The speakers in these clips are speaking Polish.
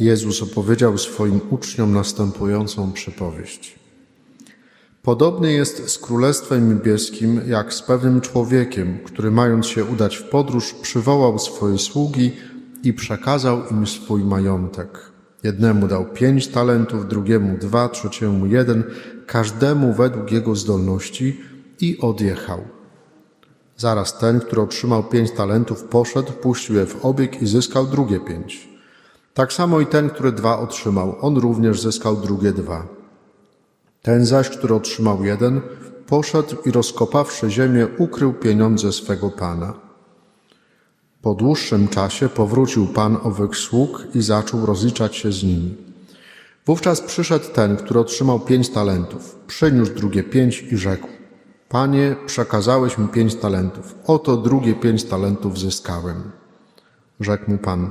Jezus opowiedział swoim uczniom następującą przypowieść. Podobny jest z Królestwem Niebieskim, jak z pewnym człowiekiem, który mając się udać w podróż, przywołał swoje sługi i przekazał im swój majątek. Jednemu dał pięć talentów, drugiemu dwa, trzeciemu jeden, każdemu według jego zdolności i odjechał. Zaraz ten, który otrzymał pięć talentów, poszedł, puścił je w obieg i zyskał drugie pięć. Tak samo i ten, który dwa otrzymał, on również zyskał drugie dwa. Ten zaś, który otrzymał jeden, poszedł i rozkopawszy ziemię, ukrył pieniądze swego pana. Po dłuższym czasie powrócił pan owych sług i zaczął rozliczać się z nimi. Wówczas przyszedł ten, który otrzymał pięć talentów, przyniósł drugie pięć i rzekł: Panie, przekazałeś mi pięć talentów, oto drugie pięć talentów zyskałem. Rzekł mu pan: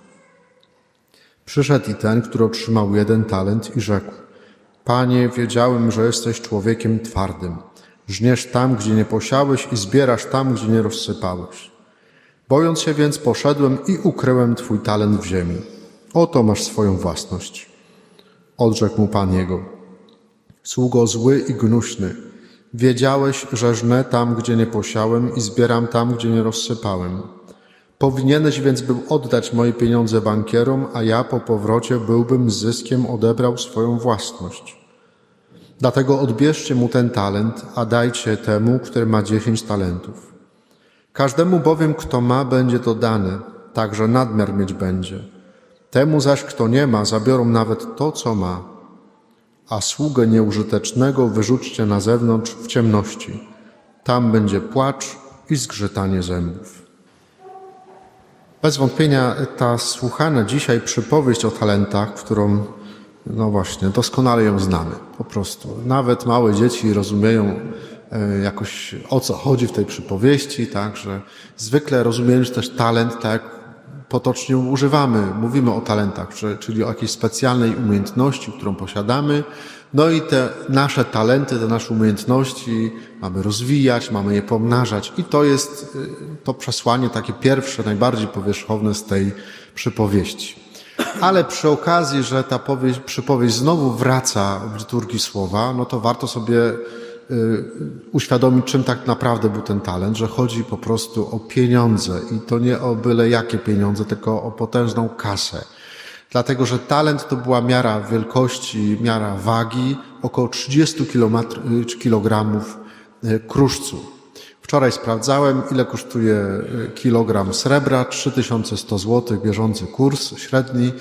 Przyszedł i ten, który otrzymał jeden talent i rzekł: Panie, wiedziałem, że jesteś człowiekiem twardym. Żniesz tam, gdzie nie posiałeś i zbierasz tam, gdzie nie rozsypałeś. Bojąc się więc, poszedłem i ukryłem twój talent w ziemi. Oto masz swoją własność. Odrzekł mu Pan jego. Sługo zły i gnuśny. Wiedziałeś, że żnę tam, gdzie nie posiałem i zbieram tam, gdzie nie rozsypałem. Powinieneś więc był oddać moje pieniądze bankierom, a ja po powrocie byłbym z zyskiem odebrał swoją własność. Dlatego odbierzcie mu ten talent, a dajcie temu, który ma dziesięć talentów. Każdemu bowiem, kto ma, będzie to dane, także nadmiar mieć będzie. Temu zaś, kto nie ma, zabiorą nawet to, co ma. A sługę nieużytecznego wyrzućcie na zewnątrz w ciemności. Tam będzie płacz i zgrzytanie zębów. Bez wątpienia ta słuchana dzisiaj przypowieść o talentach, którą, no właśnie, doskonale ją znamy, po prostu. Nawet małe dzieci rozumieją e, jakoś o co chodzi w tej przypowieści, tak, że zwykle rozumiemy też talent, tak potocznie używamy, mówimy o talentach, czyli o jakiejś specjalnej umiejętności, którą posiadamy, no i te nasze talenty, te nasze umiejętności mamy rozwijać, mamy je pomnażać. I to jest y, to przesłanie takie pierwsze, najbardziej powierzchowne z tej przypowieści. Ale przy okazji, że ta powieść, przypowieść znowu wraca w liturgii słowa, no to warto sobie uświadomić, czym tak naprawdę był ten talent, że chodzi po prostu o pieniądze i to nie o byle jakie pieniądze, tylko o potężną kasę. Dlatego, że talent to była miara wielkości, miara wagi, około 30 kilometr- czy kilogramów y, kruszcu. Wczoraj sprawdzałem, ile kosztuje y, kilogram srebra, 3100 zł, bieżący kurs średni,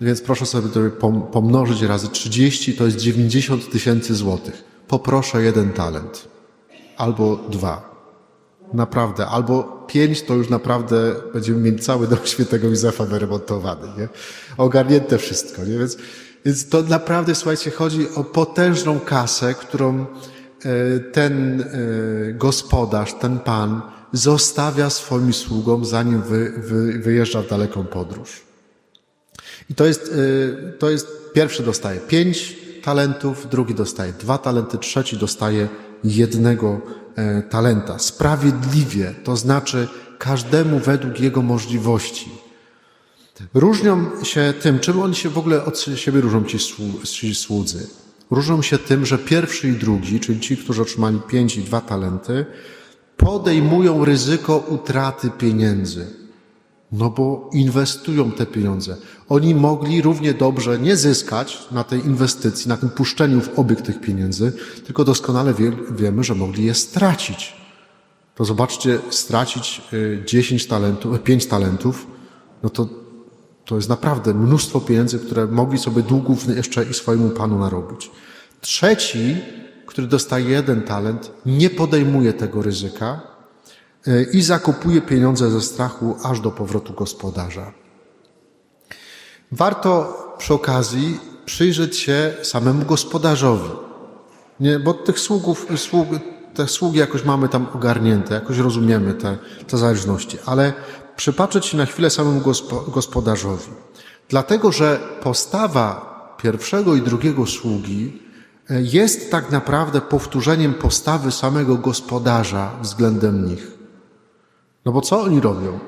więc proszę sobie to pom- pomnożyć razy 30, to jest 90 tysięcy złotych. Poproszę jeden talent. Albo dwa. Naprawdę. Albo pięć to już naprawdę będziemy mieli cały dom świętego Józefa wyremontowany, nie? Ogarnięte wszystko, nie? Więc, więc to naprawdę, słuchajcie, chodzi o potężną kasę, którą e, ten e, gospodarz, ten pan zostawia swoim sługom, zanim wy, wy, wyjeżdża w daleką podróż. I to jest, y, to jest pierwszy dostaje pięć talentów, drugi dostaje dwa talenty, trzeci dostaje jednego e, talenta. Sprawiedliwie, to znaczy każdemu według jego możliwości. Różnią się tym, czym oni się w ogóle od siebie różnią ci, słu- ci słudzy. Różnią się tym, że pierwszy i drugi, czyli ci, którzy otrzymali pięć i dwa talenty, podejmują ryzyko utraty pieniędzy. No bo inwestują te pieniądze. Oni mogli równie dobrze nie zyskać na tej inwestycji, na tym puszczeniu w obieg tych pieniędzy, tylko doskonale wie, wiemy, że mogli je stracić. To zobaczcie, stracić y, 10 talentów, 5 talentów, no to, to jest naprawdę mnóstwo pieniędzy, które mogli sobie długów jeszcze i swojemu panu narobić. Trzeci, który dostaje jeden talent, nie podejmuje tego ryzyka, i zakupuje pieniądze ze strachu aż do powrotu gospodarza. Warto przy okazji przyjrzeć się samemu gospodarzowi. Nie, bo tych sługów, sług, te sługi jakoś mamy tam ogarnięte, jakoś rozumiemy te, te zależności, ale przypatrzeć się na chwilę samemu gospo, gospodarzowi. Dlatego, że postawa pierwszego i drugiego sługi e, jest tak naprawdę powtórzeniem postawy samego gospodarza względem nich. No bo co oni robią?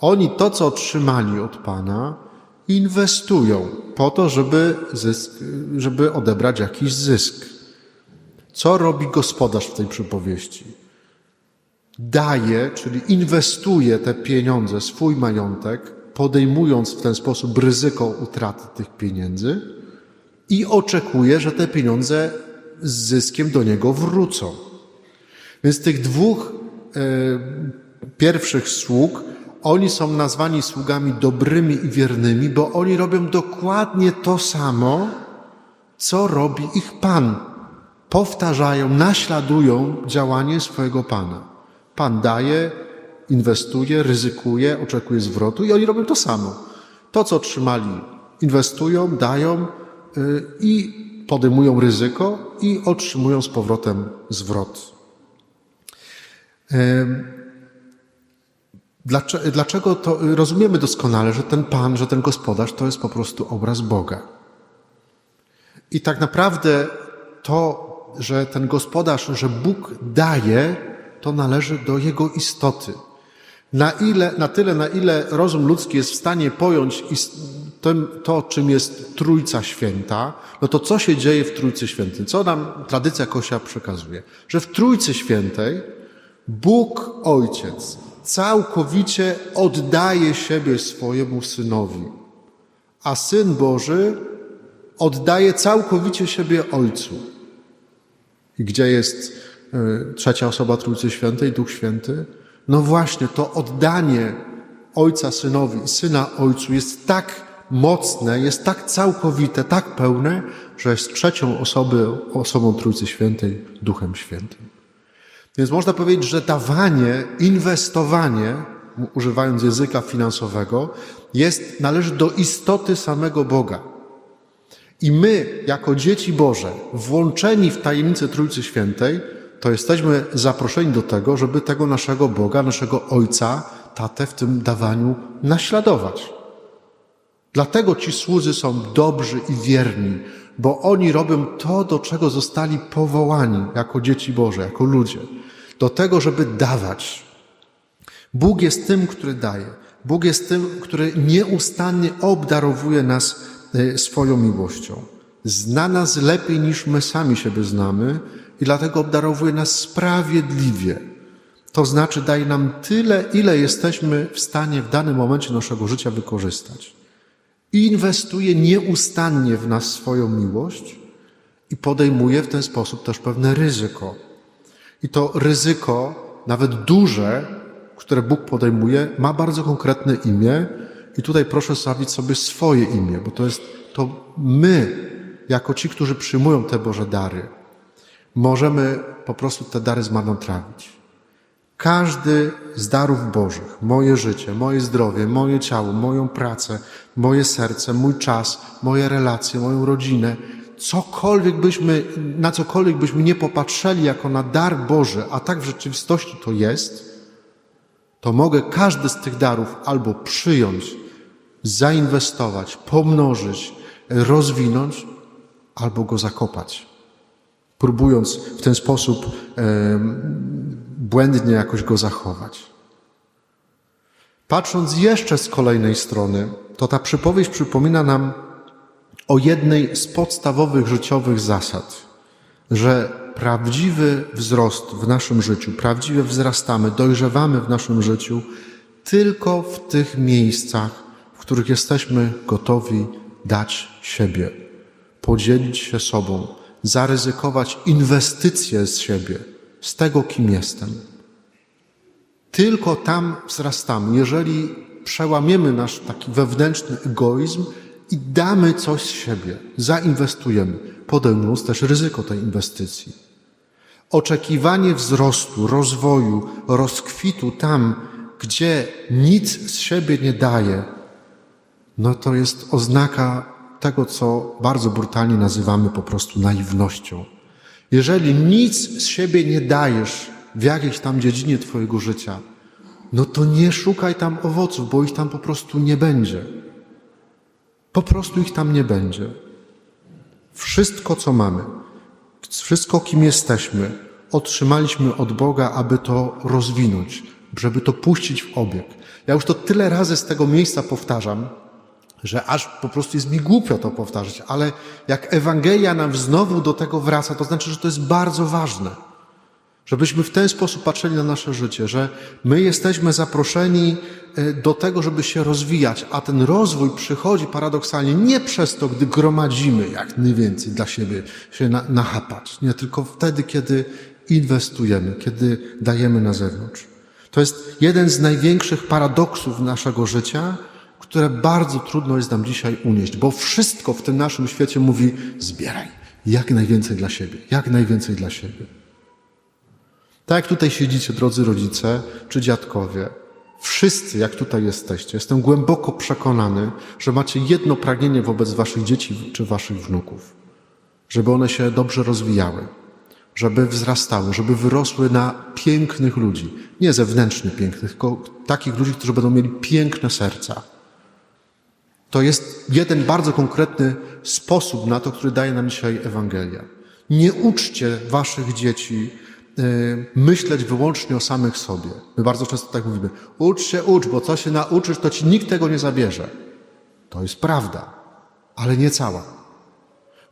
Oni to, co otrzymali od Pana, inwestują po to, żeby, zysk, żeby odebrać jakiś zysk. Co robi gospodarz w tej przypowieści? Daje, czyli inwestuje te pieniądze, swój majątek, podejmując w ten sposób ryzyko utraty tych pieniędzy i oczekuje, że te pieniądze z zyskiem do niego wrócą. Więc tych dwóch e, pierwszych sług, oni są nazwani sługami dobrymi i wiernymi, bo oni robią dokładnie to samo, co robi ich Pan. Powtarzają, naśladują działanie swojego Pana. Pan daje, inwestuje, ryzykuje, oczekuje zwrotu i oni robią to samo. To, co otrzymali, inwestują, dają y, i podejmują ryzyko i otrzymują z powrotem zwrot. Dlaczego, to rozumiemy doskonale, że ten Pan, że ten gospodarz to jest po prostu obraz Boga. I tak naprawdę to, że ten gospodarz, że Bóg daje, to należy do jego istoty. Na, ile, na tyle, na ile rozum ludzki jest w stanie pojąć to, to, czym jest Trójca Święta, no to co się dzieje w Trójcy Świętej? Co nam tradycja Kosia przekazuje? Że w Trójcy Świętej Bóg Ojciec całkowicie oddaje siebie swojemu Synowi, a Syn Boży oddaje całkowicie siebie Ojcu. I gdzie jest y, trzecia osoba Trójcy Świętej, Duch Święty? No właśnie, to oddanie Ojca Synowi Syna Ojcu jest tak mocne, jest tak całkowite, tak pełne, że jest trzecią osobę, osobą Trójcy Świętej, Duchem Świętym. Więc można powiedzieć, że dawanie, inwestowanie, używając języka finansowego, jest, należy do istoty samego Boga. I my, jako dzieci Boże, włączeni w tajemnicę Trójcy Świętej, to jesteśmy zaproszeni do tego, żeby tego naszego Boga, naszego Ojca, tatę w tym dawaniu naśladować. Dlatego ci słudzy są dobrzy i wierni, bo oni robią to, do czego zostali powołani jako dzieci Boże, jako ludzie. Do tego, żeby dawać. Bóg jest tym, który daje. Bóg jest tym, który nieustannie obdarowuje nas e, swoją miłością. Zna nas lepiej niż my sami siebie znamy i dlatego obdarowuje nas sprawiedliwie. To znaczy daje nam tyle, ile jesteśmy w stanie w danym momencie naszego życia wykorzystać. Inwestuje nieustannie w nas swoją miłość i podejmuje w ten sposób też pewne ryzyko. I to ryzyko, nawet duże, które Bóg podejmuje, ma bardzo konkretne imię. I tutaj proszę stawić sobie swoje imię, bo to jest to my, jako ci, którzy przyjmują te Boże dary, możemy po prostu te dary zmarnotrawić. Każdy z darów Bożych, moje życie, moje zdrowie, moje ciało, moją pracę, moje serce, mój czas, moje relacje, moją rodzinę, cokolwiek byśmy, na cokolwiek byśmy nie popatrzeli jako na dar Boży, a tak w rzeczywistości to jest, to mogę każdy z tych darów albo przyjąć, zainwestować, pomnożyć, rozwinąć, albo go zakopać próbując w ten sposób e, błędnie jakoś go zachować. Patrząc jeszcze z kolejnej strony, to ta przypowieść przypomina nam o jednej z podstawowych życiowych zasad, że prawdziwy wzrost w naszym życiu, prawdziwie wzrastamy, dojrzewamy w naszym życiu tylko w tych miejscach, w których jesteśmy gotowi dać siebie, podzielić się sobą, zaryzykować inwestycje z siebie, z tego, kim jestem. Tylko tam wzrastamy, jeżeli przełamiemy nasz taki wewnętrzny egoizm i damy coś z siebie, zainwestujemy, podejmując też ryzyko tej inwestycji. Oczekiwanie wzrostu, rozwoju, rozkwitu tam, gdzie nic z siebie nie daje, no to jest oznaka tego, co bardzo brutalnie nazywamy po prostu naiwnością. Jeżeli nic z siebie nie dajesz w jakiejś tam dziedzinie Twojego życia, no to nie szukaj tam owoców, bo ich tam po prostu nie będzie. Po prostu ich tam nie będzie. Wszystko, co mamy, wszystko, kim jesteśmy, otrzymaliśmy od Boga, aby to rozwinąć, żeby to puścić w obieg. Ja już to tyle razy z tego miejsca powtarzam, że aż po prostu jest mi głupio to powtarzać, ale jak Ewangelia nam znowu do tego wraca, to znaczy, że to jest bardzo ważne. Żebyśmy w ten sposób patrzyli na nasze życie, że my jesteśmy zaproszeni e, do tego, żeby się rozwijać, a ten rozwój przychodzi paradoksalnie nie przez to, gdy gromadzimy jak najwięcej dla siebie się na, nachapać, nie tylko wtedy, kiedy inwestujemy, kiedy dajemy na zewnątrz. To jest jeden z największych paradoksów naszego życia, które bardzo trudno jest nam dzisiaj unieść, bo wszystko w tym naszym świecie mówi: zbieraj jak najwięcej dla siebie, jak najwięcej dla siebie. Tak jak tutaj siedzicie, drodzy rodzice czy dziadkowie, wszyscy, jak tutaj jesteście, jestem głęboko przekonany, że macie jedno pragnienie wobec waszych dzieci czy waszych wnuków, żeby one się dobrze rozwijały, żeby wzrastały, żeby wyrosły na pięknych ludzi, nie zewnętrznie pięknych, tylko takich ludzi, którzy będą mieli piękne serca. To jest jeden bardzo konkretny sposób na to, który daje nam dzisiaj Ewangelia. Nie uczcie waszych dzieci myśleć wyłącznie o samych sobie. My bardzo często tak mówimy: ucz się, ucz, bo co się nauczysz, to ci nikt tego nie zabierze. To jest prawda, ale nie cała.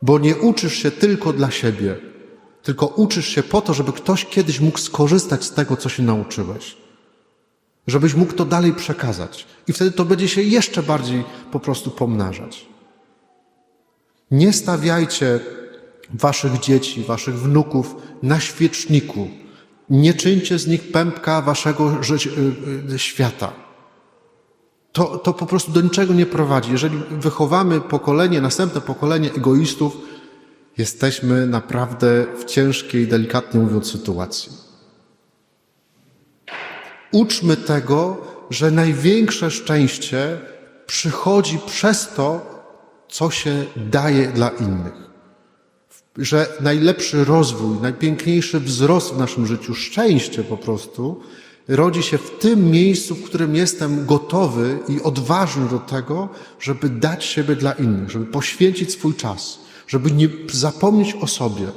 Bo nie uczysz się tylko dla siebie, tylko uczysz się po to, żeby ktoś kiedyś mógł skorzystać z tego, co się nauczyłeś żebyś mógł to dalej przekazać. I wtedy to będzie się jeszcze bardziej po prostu pomnażać. Nie stawiajcie waszych dzieci, waszych wnuków na świeczniku. Nie czyńcie z nich pępka waszego życia, świata. To, to po prostu do niczego nie prowadzi. Jeżeli wychowamy pokolenie, następne pokolenie egoistów, jesteśmy naprawdę w ciężkiej, delikatnie mówiąc, sytuacji. Uczmy tego, że największe szczęście przychodzi przez to, co się daje dla innych. Że najlepszy rozwój, najpiękniejszy wzrost w naszym życiu, szczęście po prostu, rodzi się w tym miejscu, w którym jestem gotowy i odważny do tego, żeby dać siebie dla innych, żeby poświęcić swój czas, żeby nie zapomnieć o sobie.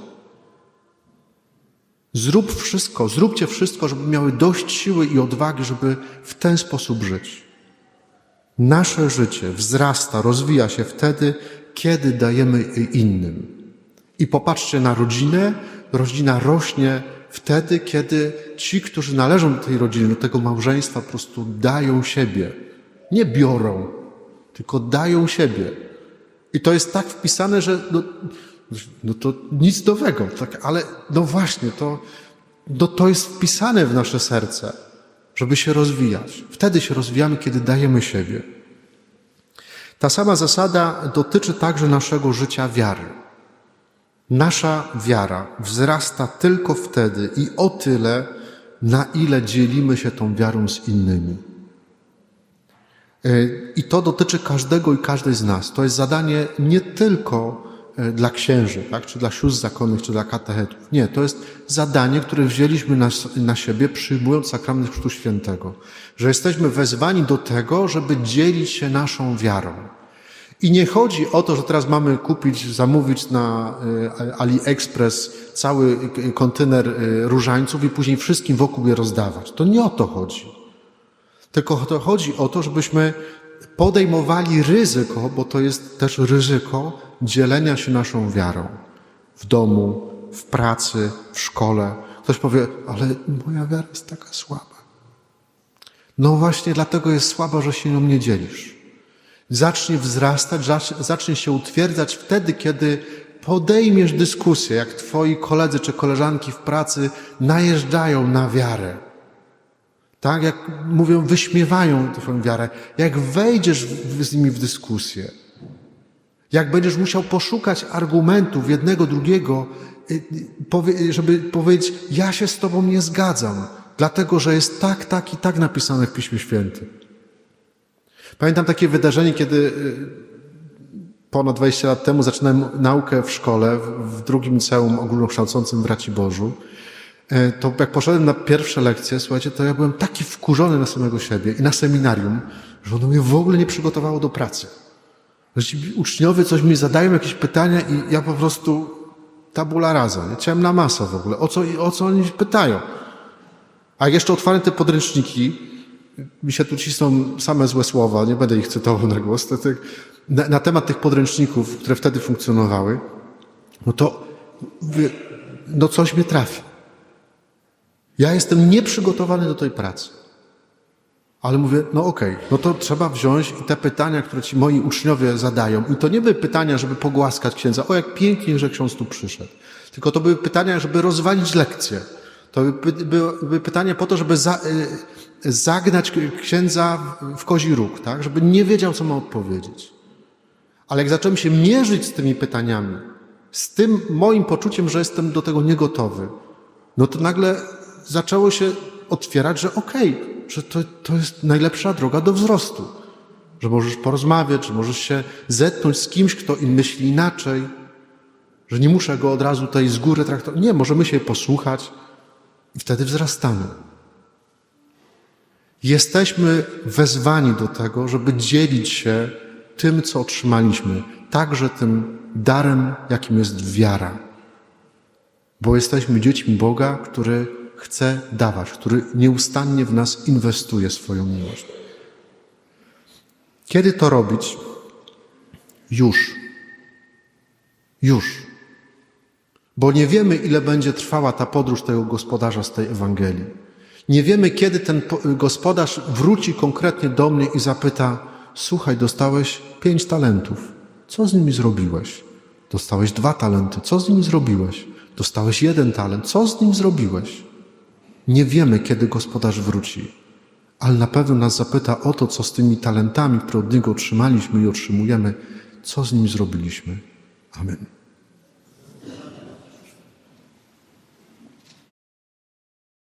Zrób wszystko, zróbcie wszystko, żeby miały dość siły i odwagi, żeby w ten sposób żyć. Nasze życie wzrasta, rozwija się wtedy, kiedy dajemy innym. I popatrzcie na rodzinę. Rodzina rośnie wtedy, kiedy ci, którzy należą do tej rodziny, do tego małżeństwa, po prostu dają siebie. Nie biorą, tylko dają siebie. I to jest tak wpisane, że no, no to nic nowego, tak? ale no właśnie, to, no to jest wpisane w nasze serce, żeby się rozwijać. Wtedy się rozwijamy, kiedy dajemy siebie. Ta sama zasada dotyczy także naszego życia wiary. Nasza wiara wzrasta tylko wtedy i o tyle, na ile dzielimy się tą wiarą z innymi. I to dotyczy każdego i każdej z nas. To jest zadanie nie tylko E, dla księży, tak? czy dla sióstr zakonnych, czy dla katechetów. Nie, to jest zadanie, które wzięliśmy na, na siebie, przyjmując sakrament Chrztu Świętego. Że jesteśmy wezwani do tego, żeby dzielić się naszą wiarą. I nie chodzi o to, że teraz mamy kupić, zamówić na e, AliExpress cały kontener e, różańców i później wszystkim wokół je rozdawać. To nie o to chodzi. Tylko to chodzi o to, żebyśmy podejmowali ryzyko, bo to jest też ryzyko dzielenia się naszą wiarą w domu, w pracy, w szkole. Ktoś powie, ale moja wiara jest taka słaba. No właśnie dlatego jest słaba, że się nią nie dzielisz. Zacznie wzrastać, zacznie się utwierdzać wtedy, kiedy podejmiesz dyskusję, jak twoi koledzy czy koleżanki w pracy najeżdżają na wiarę tak, jak mówią, wyśmiewają Twoją wiarę. Jak wejdziesz z nimi w dyskusję, jak będziesz musiał poszukać argumentów jednego, drugiego, y, y, żeby powiedzieć, ja się z Tobą nie zgadzam, dlatego że jest tak, tak i tak napisane w Piśmie Świętym. Pamiętam takie wydarzenie, kiedy y, ponad 20 lat temu zaczynałem naukę w szkole, w- drugim liceum ogólnokształcącym w Raci Bożu. E, To jak poszedłem na pierwsze lekcje, słuchajcie, to ja byłem taki wkurzony na samego siebie i na seminarium, że ono mnie w ogóle nie przygotowało do pracy. Że ci uczniowie coś mi zadają, jakieś pytania i ja po prostu tabula rasa. Chciałem na masę w ogóle. O co, o co oni pytają? A jeszcze otwarłem te podręczniki, mi się tu cisną same złe słowa, nie będę ich cytował na głos, tak, na, na temat tych podręczników, które wtedy funkcjonowały, no to no coś mnie trafi. Ja jestem nieprzygotowany do tej pracy. Ale mówię, no okej, no to trzeba wziąć te pytania, które ci moi uczniowie zadają, i to nie były pytania, żeby pogłaskać księdza, o jak pięknie, że ksiądz tu przyszedł, tylko to były pytania, żeby rozwalić lekcję. To by- były, były pytania po to, żeby za, y, zagnać księdza w- kozi róg, tak? żeby nie wiedział, co ma odpowiedzieć. Ale jak zacząłem się mierzyć z tymi pytaniami, z tym moim poczuciem, że jestem do tego niegotowy, no to nagle zaczęło się otwierać, że okej, że to, to jest najlepsza droga do wzrostu. Że możesz porozmawiać, że możesz się zetknąć z kimś, kto in myśli inaczej, że nie muszę go od razu tutaj z góry traktować. Nie, możemy się posłuchać i wtedy wzrastamy. Jesteśmy wezwani do tego, żeby dzielić się tym, co otrzymaliśmy, także tym darem, jakim jest wiara. Bo jesteśmy dziećmi Boga, który chce dawać, który nieustannie w nas inwestuje swoją miłość. Kiedy to robić? Już. Już. Bo nie wiemy, ile będzie trwała ta podróż tego gospodarza z tej Ewangelii. Nie wiemy, kiedy ten po- gospodarz wróci konkretnie do mnie i zapyta: Słuchaj, dostałeś pięć talentów. Co z nimi zrobiłeś? Dostałeś dwa talenty. Co z nimi zrobiłeś? Dostałeś jeden talent. Co z nim zrobiłeś? Nie wiemy, kiedy gospodarz wróci, ale na pewno nas zapyta o to, co z tymi talentami, które od niego otrzymaliśmy i otrzymujemy, co z nimi zrobiliśmy. Amen.